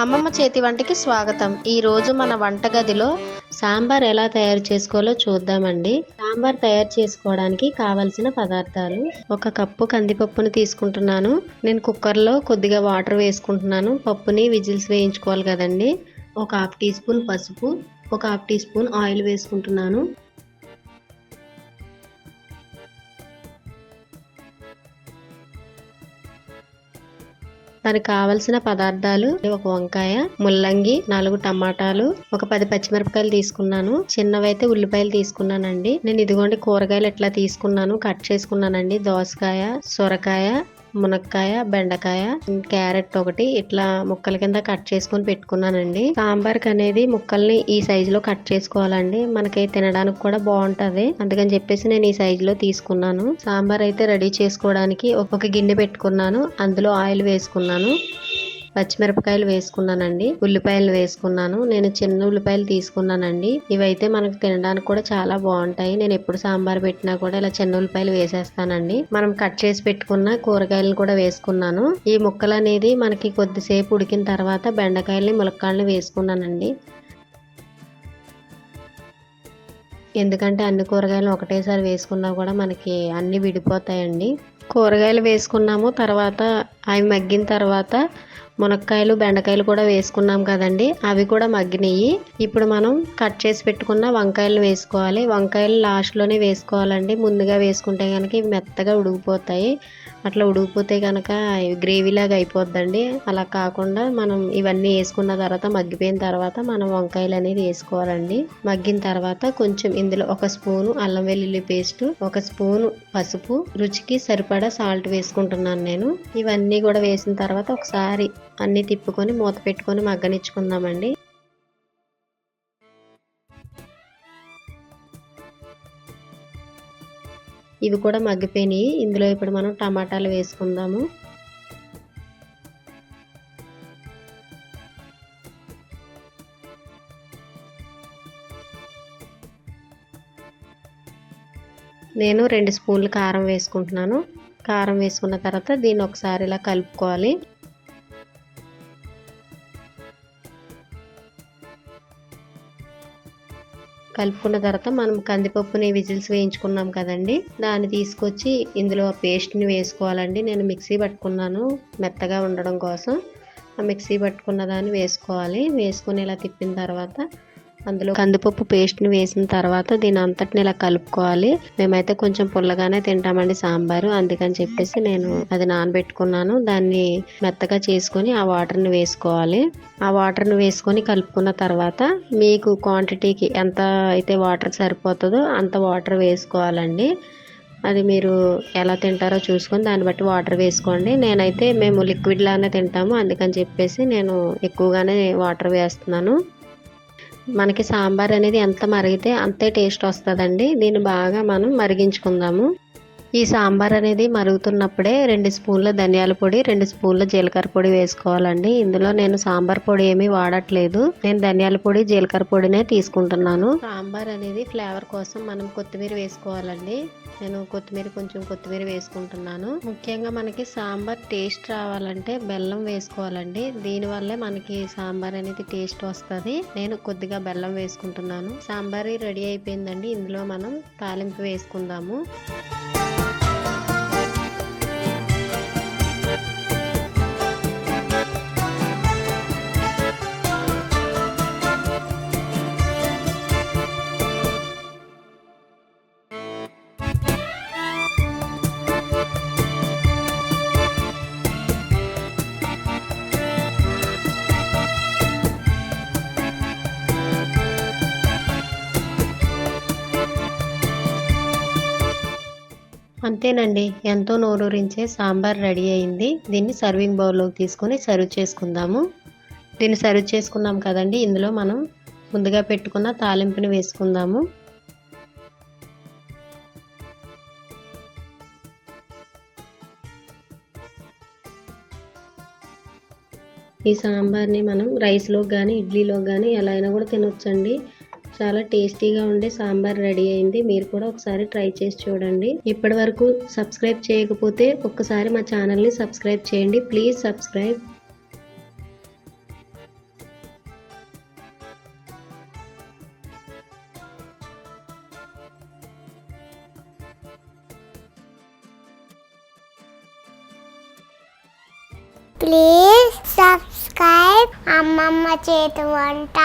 అమ్మమ్మ చేతి వంటకి స్వాగతం. ఈరోజు మన వంటగదిలో సాంబార్ ఎలా తయారు చేసుకోవాలో చూద్దామండి. సాంబార్ తయారు చేసుకోవడానికి కావలసిన పదార్థాలు. ఒక కప్పు కందిపప్పును తీసుకుంటున్నాను. నేను కుక్కర్లో కొద్దిగా వాటర్ వేసుకుంటున్నాను. పప్పుని విజిల్స్ వేయించుకోవాలి కదండి. ఒక హాఫ్ టీ స్పూన్ పసుపు ఒక హాఫ్ టీ స్పూన్ ఆయిల్ వేసుకుంటున్నాను. దానికి కావలసిన పదార్థాలు ఒక వంకాయ ముల్లంగి నాలుగు టమాటాలు ఒక పది పచ్చిమిరపకాయలు తీసుకున్నాను. చిన్నవైతే ఉల్లిపాయలు తీసుకున్నానండి. నేను ఇదిగోండి కూరగాయలు ఎట్లా తీసుకున్నాను కట్ చేసుకున్నానండి. దోసకాయ సొరకాయ మునక్కాయ బెండకాయ క్యారెట్ ఒకటి. ఇట్లా ముక్కల కింద కట్ చేసుకొని పెట్టుకున్నానండి. సాంబార్కి అనేది ముక్కల్ని ఈ సైజులో కట్ చేసుకోవాలండి. మనకి తినడానికి కూడా బాగుంటుంది. అందుకని చెప్పేసి నేను ఈ సైజులో తీసుకున్నాను. సాంబార్ అయితే రెడీ చేసుకోవడానికి ఒక గిన్నె పెట్టుకున్నాను. అందులో ఆయిల్ వేసుకున్నాను. పచ్చిమిరపకాయలు వేసుకున్నానండి. ఉల్లిపాయలు వేసుకున్నాను. నేను చిన్న ఉల్లిపాయలు తీసుకున్నానండి. ఇవైతే మనకు తినడానికి కూడా చాలా బాగుంటాయి. నేను ఎప్పుడు సాంబార్ పెట్టినా కూడా ఇలా చిన్న ఉల్లిపాయలు వేసేస్తానండి. మనం కట్ చేసి పెట్టుకున్న కూరగాయలను కూడా వేసుకున్నాను. ఈ ముక్కలు అనేది మనకి కొద్దిసేపు ఉడికిన తర్వాత బెండకాయలని ములక్కాయలని వేసుకున్నానండి. ఎందుకంటే అన్ని కూరగాయలు ఒకటేసారి వేసుకున్నా కూడా మనకి అన్ని విడిపోతాయండి. కూరగాయలు వేసుకున్నాము. తర్వాత అవి మగ్గిన తర్వాత మునక్కాయలు బెండకాయలు కూడా వేసుకున్నాం కదండి. అవి కూడా మగ్గినాయి. ఇప్పుడు మనం కట్ చేసి పెట్టుకున్న వంకాయలు వేసుకోవాలి. వంకాయలు లాస్ట్లోనే వేసుకోవాలండి. ముందుగా వేసుకుంటే కనుక ఇవి మెత్తగా ఉడికిపోతాయి. అట్లా ఉడికిపోతే కనుక గ్రేవీ లాగా అయిపోద్దండి. అలా కాకుండా మనం ఇవన్నీ వేసుకున్న తర్వాత మగ్గిపోయిన తర్వాత మనం వంకాయలు అనేది వేసుకోవాలండి. మగ్గిన తర్వాత కొంచెం ఇందులో ఒక స్పూను అల్లం వెల్లుల్లి పేస్ట్ ఒక స్పూను పసుపు. రుచికి సరిపడా సాల్ట్ వేసుకుంటున్నాను నేను. ఇవన్నీ కూడా వేసిన తర్వాత ఒకసారి అన్నీ తిప్పుకొని మూత పెట్టుకొని మగ్గనిచ్చుకుందామండి. ఇవి కూడా మగ్గిపోయినాయి. ఇందులో ఇప్పుడు మనం టమాటాలు వేసుకుందాము. నేను రెండు స్పూన్లు కారం వేసుకుంటున్నాను. కారం వేసుకున్న తర్వాత దీన్ని ఒకసారి ఇలా కలుపుకోవాలి. కలుపుకున్న తర్వాత మనం కందిపప్పుని విజిల్స్ వేయించుకున్నాం కదండి. దాన్ని తీసుకొచ్చి ఇందులో పేస్ట్ని వేసుకోవాలండి. నేను మిక్సీ పట్టుకున్నాను మెత్తగా ఉండడం కోసం. ఆ మిక్సీ పట్టుకున్న దాన్ని వేసుకోవాలి. వేసుకుని ఇలా తిప్పిన తర్వాత అందులో కందిపప్పు పేస్ట్ని వేసిన తర్వాత దీని అంతటిని ఇలా కలుపుకోవాలి. మేమైతే కొంచెం పుల్లగానే తింటామండి సాంబారు. అందుకని చెప్పేసి నేను అది నానబెట్టుకున్నాను. దాన్ని మెత్తగా చేసుకొని ఆ వాటర్ని వేసుకోవాలి. ఆ వాటర్ని వేసుకొని కలుపుకున్న తర్వాత మీకు క్వాంటిటీకి ఎంత అయితే వాటర్ సరిపోతుందో అంత వాటర్ వేసుకోవాలండి. అది మీరు ఎలా తింటారో చూసుకొని దాన్ని బట్టి వాటర్ వేసుకోండి. నేనైతే మేము లిక్విడ్ లానే తింటాము. అందుకని చెప్పేసి నేను ఎక్కువగానే వాటర్ వేస్తున్నాను. మనకి సాంబార్ అనేది ఎంత మరిగితే అంతే టేస్ట్ వస్తుందండి. దీన్ని బాగా మనం మరిగించుకుందాము. ఈ సాంబార్ అనేది మరుగుతున్నప్పుడే రెండు స్పూన్ల ధనియాల పొడి రెండు స్పూన్ల జీలకర్ర పొడి వేసుకోవాలండి. ఇందులో నేను సాంబార్ పొడి ఏమీ వాడట్లేదు. నేను ధనియాల పొడి జీలకర్ర పొడినే తీసుకుంటున్నాను. సాంబార్ అనేది ఫ్లేవర్ కోసం మనం కొత్తిమీర వేసుకోవాలండి. నేను కొత్తిమీర కొంచెం కొత్తిమీర వేసుకుంటున్నాను. ముఖ్యంగా మనకి సాంబార్ టేస్ట్ రావాలంటే బెల్లం వేసుకోవాలండి. దీనివల్లే మనకి సాంబార్ అనేది టేస్ట్ వస్తుంది. నేను కొద్దిగా బెల్లం వేసుకుంటున్నాను. సాంబార్ రెడీ అయిపోయిందండి. ఇందులో మనం తాలింపు వేసుకుందాము. అంతేనండి. ఎంతో నోరూరించే సాంబార్ రెడీ అయింది. దీన్ని సర్వింగ్ బౌల్లోకి తీసుకొని సర్వ్ చేసుకుందాము. దీన్ని సర్వ్ చేసుకున్నాం కదండి. ఇందులో మనం ముందుగా పెట్టుకున్న తాలింపుని వేసుకుందాము. ఈ సాంబార్ని మనం రైస్లో కానీ ఇడ్లీలో కానీ ఎలా అయినా కూడా తినొచ్చండి. చాలా టేస్టీగా ఉండే సాంబార్ రెడీ అయింది. మీరు కూడా ఒకసారి ట్రై చేసి చూడండి. ఇప్పటి వరకు సబ్స్క్రైబ్ చేయకపోతే ఒక్కసారి మా ఛానల్ని సబ్స్క్రైబ్ చేయండి. Please subscribe. Please subscribe. అమ్మమ్మ చేతి వంట.